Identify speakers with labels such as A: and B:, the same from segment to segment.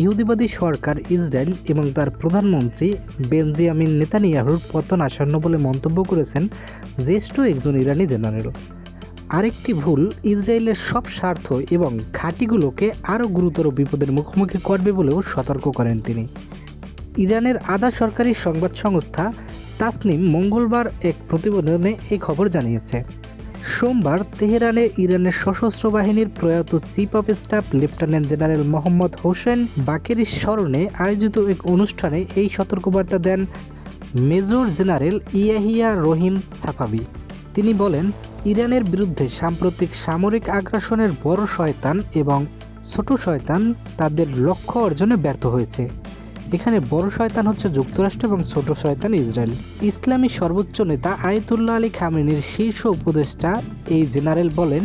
A: ইহুদিবাদী সরকার ইসরায়েল এবং তার প্রধানমন্ত্রী বেনজিয়ামিন নেতানিয়াহুর পতন আসন্ন বলে মন্তব্য করেছেন জ্যেষ্ঠ একজন ইরানি জেনারেল। আরেকটি ভুল, ইসরায়েলের সব স্বার্থ এবং ঘাঁটিগুলোকে আরও গুরুতর বিপদের মুখোমুখি করবে বলেও সতর্ক করেন তিনি। ইরানের আধা সরকারি সংবাদ সংস্থা তাসনিম মঙ্গলবার এক প্রতিবেদনে এই খবর জানিয়েছে। সোমবার তেহরানে ইরানের সশস্ত্র বাহিনীর প্রয়াত chief of staff lieutenant general Mohammad Hossein বাকেরির স্মরণে আয়োজিত এক অনুষ্ঠানে এই সতর্কবার্তা দেন major general Yahya Rahim Safavi. তিনি বলেন, ইরানের বিরুদ্ধে সাম্প্রতিক সামরিক আগ্রাসনের বড় শয়তান এবং ছোট শয়তান তাদের লক্ষ্য অর্জনে ব্যর্থ হয়েছে। এখানে বড় শয়তান হচ্ছে যুক্তরাষ্ট্র এবং ছোট শয়তান ইসরায়েল। ইসলামী সর্বোচ্চ নেতা আয়তুল্লাহ আলী খামেনির শীর্ষ উপদেষ্টা এই জেনারেল বলেন,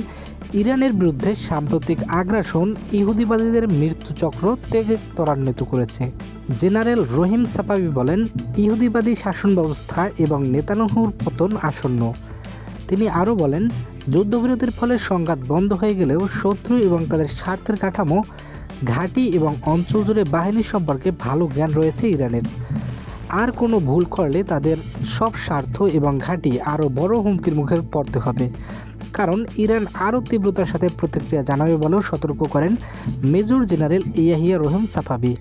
A: ইরানের বিরুদ্ধে সাম্প্রতিক আগ্রাসন ইহুদিবাদীদের মৃত্যুচক্র থেকে ত্বরান্বিত করেছে। জেনারেল রহিম সাপাবি বলেন, ইহুদিবাদী শাসন ব্যবস্থা এবং নেতানহুর পতন আসন্ন। তিনি আরও বলেন, যুদ্ধবিরতির ফলে সংঘাত বন্ধ হয়ে গেলেও শত্রু এবং তাদের স্বার্থের কাঠামো ঘাঁটি এবং অঞ্চল জুড়ে বাহিনী সম্পর্কে ভালো জ্ঞান রয়েছে ইরানের। আর কোনো ভুল করলে তাদের সব স্বার্থ এবং ঘাঁটি আরও বড় হুমকির মুখে পড়তে হবে। কারণ ইরান আরও তীব্রতার সাথে প্রতিক্রিয়া জানাবে বলেও সতর্ক করেন major general Yahya Rahim Safavi.